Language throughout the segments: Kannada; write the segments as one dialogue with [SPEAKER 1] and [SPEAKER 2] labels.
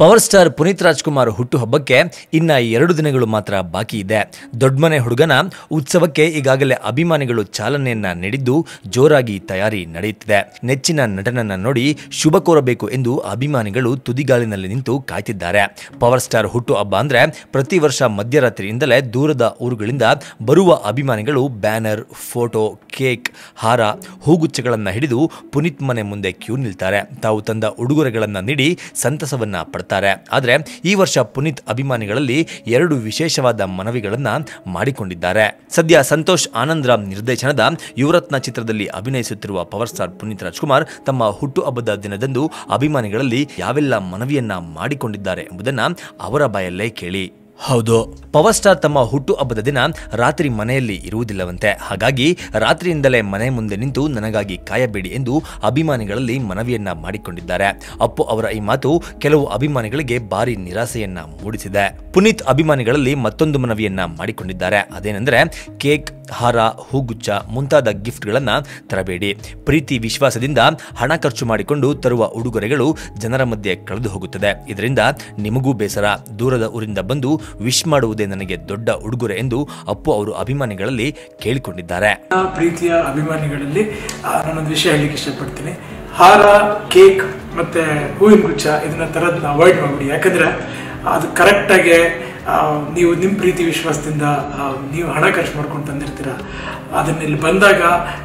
[SPEAKER 1] ಪವರ್ ಸ್ಟಾರ್ ಪುನೀತ್ ರಾಜ್ಕುಮಾರ್ ಹುಟ್ಟುಹಬ್ಬಕ್ಕೆ ಇನ್ನ ಎರಡು ದಿನಗಳು ಮಾತ್ರ ಬಾಕಿ ಇದೆ. ದೊಡ್ಡಮನೆ ಹುಡುಗನ ಉತ್ಸವಕ್ಕೆ ಈಗಾಗಲೇ ಅಭಿಮಾನಿಗಳು ಚಾಲನೆಯನ್ನ ನೀಡಿದ್ದು ಜೋರಾಗಿ ತಯಾರಿ ನಡೆಯುತ್ತಿದೆ. ನೆಚ್ಚಿನ ನಟನನ್ನ ನೋಡಿ ಶುಭ ಕೋರಬೇಕು ಎಂದು ಅಭಿಮಾನಿಗಳು ತುದಿಗಾಲಿನಲ್ಲಿ ನಿಂತು ಕಾಯ್ತಿದ್ದಾರೆ. ಪವರ್ ಸ್ಟಾರ್ ಹುಟ್ಟುಹಬ್ಬ ಅಂದ್ರೆ ಪ್ರತಿ ವರ್ಷ ಮಧ್ಯರಾತ್ರಿಯಿಂದಲೇ ದೂರದ ಊರುಗಳಿಂದ ಬರುವ ಅಭಿಮಾನಿಗಳು ಬ್ಯಾನರ್, ಫೋಟೋ, ಕೇಕ್, ಹಾರ, ಹೂಗುಚ್ಛಗಳನ್ನ ಹಿಡಿದು ಪುನೀತ್ ಮನೆ ಮುಂದೆ ಕ್ಯೂ ನಿಲ್ತಾರೆ. ತಾವು ತಂದ ಉಡುಗೊರೆಗಳನ್ನ ನೀಡಿ ಸಂತಸವನ್ನ ಪಡ್ತಾರೆ. ಆದರೆ ಈ ವರ್ಷ ಪುನೀತ್ ಅಭಿಮಾನಿಗಳಲ್ಲಿ ಎರಡು ವಿಶೇಷವಾದ ಮನವಿಗಳನ್ನು ಮಾಡಿಕೊಂಡಿದ್ದಾರೆ. ಸದ್ಯ ಸಂತೋಷ್ ಆನಂದ್ರಾಮ್ ನಿರ್ದೇಶನದ ಯುವರತ್ನ ಚಿತ್ರದಲ್ಲಿ ಅಭಿನಯಿಸುತ್ತಿರುವ ಪವರ್ ಸ್ಟಾರ್ ಪುನೀತ್ ರಾಜ್ಕುಮಾರ್ ತಮ್ಮ ಹುಟ್ಟುಹಬ್ಬದ ದಿನದಂದು ಅಭಿಮಾನಿಗಳಲ್ಲಿ ಯಾವೆಲ್ಲ ಮನವಿಯನ್ನ ಮಾಡಿಕೊಂಡಿದ್ದಾರೆ ಎಂಬುದನ್ನು ಅವರ ಬಾಯಲ್ಲೇ ಕೇಳಿ. ಹೌದು. ಪವರ್ ಸ್ಟಾರ್ ತಮ್ಮ ಹುಟ್ಟು ಹಬ್ಬದ ದಿನ ರಾತ್ರಿ ಮನೆಯಲ್ಲಿ ಇರುವುದಿಲ್ಲವಂತೆ. ಹಾಗಾಗಿ ರಾತ್ರಿಯಿಂದಲೇ ಮನೆ ಮುಂದೆ ನಿಂತು ನನಗಾಗಿ ಕಾಯಬೇಡಿ ಎಂದು ಅಭಿಮಾನಿಗಳಲ್ಲಿ ಮನವಿಯನ್ನ ಮಾಡಿಕೊಂಡಿದ್ದಾರೆ. ಅಪ್ಪು ಅವರ ಈ ಮಾತು ಕೆಲವು ಅಭಿಮಾನಿಗಳಿಗೆ ಭಾರಿ ನಿರಾಸೆಯನ್ನ ಮೂಡಿಸಿದೆ. ಪುನೀತ್ ಅಭಿಮಾನಿಗಳಲ್ಲಿ ಮತ್ತೊಂದು ಮನವಿಯನ್ನ ಮಾಡಿಕೊಂಡಿದ್ದಾರೆ. ಅದೇನೆಂದರೆ, ಕೇಕ್, ಹಾರ ಹೂಗುಚ್ಚ ಮುಂತಾದ ಗಿಫ್ಟ್ಗಳನ್ನು ತರಬೇಡಿ. ಪ್ರೀತಿ ವಿಶ್ವಾಸದಿಂದ ಹಣ ಖರ್ಚು ಮಾಡಿಕೊಂಡು ತರುವ ಉಡುಗೊರೆಗಳು ಜನರ ಮಧ್ಯೆ ಕಳೆದು ಹೋಗುತ್ತದೆ. ಇದರಿಂದ ನಿಮಗೂ ಬೇಸರ, ದೂರದ ಊರಿಂದ ಬಂದು ವಿಶ್ ಮಾಡುವುದೇ ನನಗೆ ದೊಡ್ಡ ಉಡುಗೊರೆ ಎಂದು ಅಪ್ಪು ಅವರು ಅಭಿಮಾನಿಗಳಲ್ಲಿ ಕೇಳಿಕೊಂಡಿದ್ದಾರೆ.
[SPEAKER 2] ಪ್ರೀತಿಯ ಅಭಿಮಾನಿಗಳಲ್ಲಿ ನಾನೊಂದು ವಿಷಯ ಹೇಳಲಿಕ್ಕೆ ಇಷ್ಟಪಡ್ತೀನಿ. ಹಾರ, ಕೇಕ್ ಮತ್ತೆ ಹೂವಿನ ಗುಚ್ಛ ಇದನ್ನ ತರದ್ನ ಅವಾಯ್ಡ್ ಮಾಡ್ಬಿಡಿ. ಯಾಕಂದ್ರೆ ಅದು ಕರೆಕ್ಟಾಗಿ ನೀವು ನಿಮ್ಮ ಪ್ರೀತಿ ವಿಶ್ವಾಸದಿಂದ ನೀವು ಹಣ ಖರ್ಚು ಮಾಡ್ಕೊಂಡು ತಂದಿರ್ತೀರ? ಅದನ್ನ ಇಲ್ಲಿ ಬಂದಾಗ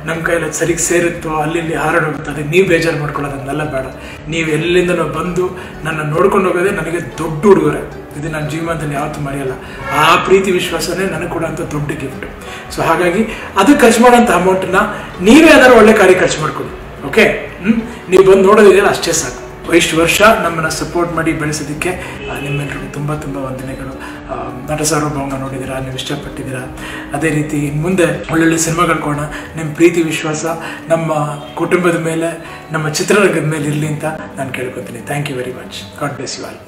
[SPEAKER 2] ನಮ್ಮ ಕೈಯಲ್ಲಿ ಅದು ಸರಿಗೆ ಸೇರುತ್ತೋ ಅಲ್ಲಿ ಇಲ್ಲಿ ಹಾರಾಡೋಗುತ್ತೆ ಅದಕ್ಕೆ ನೀವು ಬೇಜಾರು ಮಾಡ್ಕೊಳ್ಳೋದನ್ನೆಲ್ಲ ಬೇಡ. ನೀವು ಎಲ್ಲಿಂದ ಬಂದು ನನ್ನ ನೋಡ್ಕೊಂಡು ಹೋಗೋದೇ ನನಗೆ ದೊಡ್ಡ ಉಡುಗೊರೆ. ಇದು ನನ್ನ ಜೀವನದಲ್ಲಿ ಯಾವತ್ತೂ ಮರೆಯಲ್ಲ. ಆ ಪ್ರೀತಿ ವಿಶ್ವಾಸನೇ ನನಗೆ ಕೊಡೋಂಥ ದೊಡ್ಡ ಗಿಫ್ಟ್ ಸೊ ಹಾಗಾಗಿ ಅದು ಖರ್ಚು ಮಾಡೋಂಥ ಅಮೌಂಟನ್ನ ನೀವೇ ಅದರ ಒಳ್ಳೆ ಕಾರ್ಯ ಖರ್ಚು ಮಾಡ್ಕೊಳ್ಳಿ. ಓಕೆ ಹ್ಞೂ ನೀವು ಬಂದು ನೋಡೋದಿದೆಯಲ್ಲ, ಅಷ್ಟೇ ಸಾಕು. ಇಷ್ಟು ವರ್ಷ ನಮ್ಮನ್ನು ಸಪೋರ್ಟ್ ಮಾಡಿ ಬೆಳೆಸೋದಕ್ಕೆ ನಿಮ್ಮೆಲ್ಲರಿಗೂ ತುಂಬ ತುಂಬ ವಂದನೆಗಳು. ನಟ ಸಾರ್ವಭೌಮ ನೋಡಿದ್ದೀರಾ, ನೀವು ಇಷ್ಟಪಟ್ಟಿದ್ದೀರಾ? ಅದೇ ರೀತಿ ಮುಂದೆ ಒಳ್ಳೊಳ್ಳೆ ಸಿನಿಮಾಗಳು ಕೋಣ ನಿಮ್ಮ ಪ್ರೀತಿ, ವಿಶ್ವಾಸ, ನಮ್ಮ ಕುಟುಂಬದ ಮೇಲೆ, ನಮ್ಮ ಚಿತ್ರರಂಗದ ಮೇಲೆ ಇರಲಿ ಅಂತ ನಾನು ಕೇಳ್ಕೊತೀನಿ. Thank you very much god bless you all